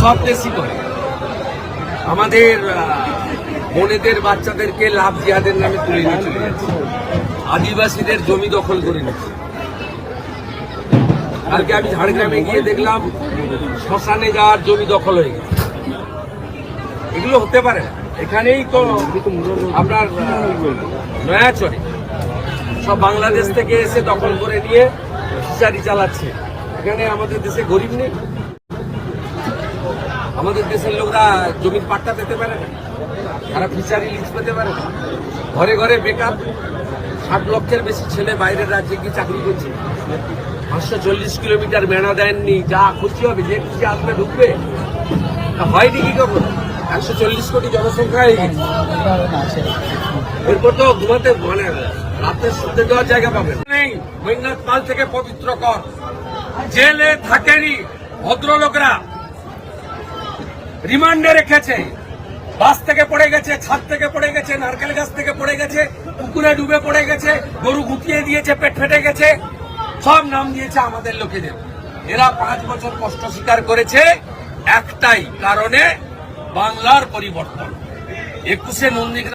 সব দেশই করে। আমাদের বোনেদের, বাচ্চাদেরকে লাভ জিহাদের নামে তুলে নিয়ে চলে যাচ্ছে আদিবাসীদের জমি দখল করে নিচ্ছে কালকে আমি ঝাড়গ্রামে গিয়ে দেখলাম, শ্মশানে যাওয়ার জমি দখল হয়ে গেছে। এগুলো হতে পারে এখানেই তো আপনার নয়াচরে সব বাংলাদেশ থেকে এসে দখল করে নিয়ে ফিশারি চালাচ্ছে। এখানে আমাদের দেশে গরিব নেই। আমাদের দেশের লোকরা জমির পাট্টা পেতে পারে না। তারা ফিচারি লিজ পেতে পারে না। ঘরে ঘরে বেকার, ষাট লক্ষের বেশি ছেলে বাইরের রাজ্যে গিয়ে চাকরি করছে। পাঁচশো চল্লিশ কিলোমিটার মেনা দেননি, যা খুশি হবে, যে খুশি আসবে, ঢুকবে। হয়নি কি খবর একশো চল্লিশ কোটি জনসংখ্যা হয়ে গেছে এরপর তো ঘুমাতে মানে রাতে শুতে দেওয়ার জায়গা পাবে নেই মৈনাথ পাল থেকে পবিত্র কর। জেলে থাকেনি ভদ্রলোকরা। রিমান্ডে রেখেছে। বাস থেকে পড়ে গেছে, ছাদ থেকে পড়ে গেছে, নারকেল গাছ থেকে পড়ে গেছে, পুকুরে ডুবে পড়ে গেছে, গরু গুটিয়ে দিয়েছে, পেট ফেটে গেছে। সব নাম দিয়েছে আমাদের লোকেদের। এরা পাঁচ বছর কষ্ট স্বীকার করেছে একটাই কারণে বাংলার পরিবর্তন। একুশে নন্দী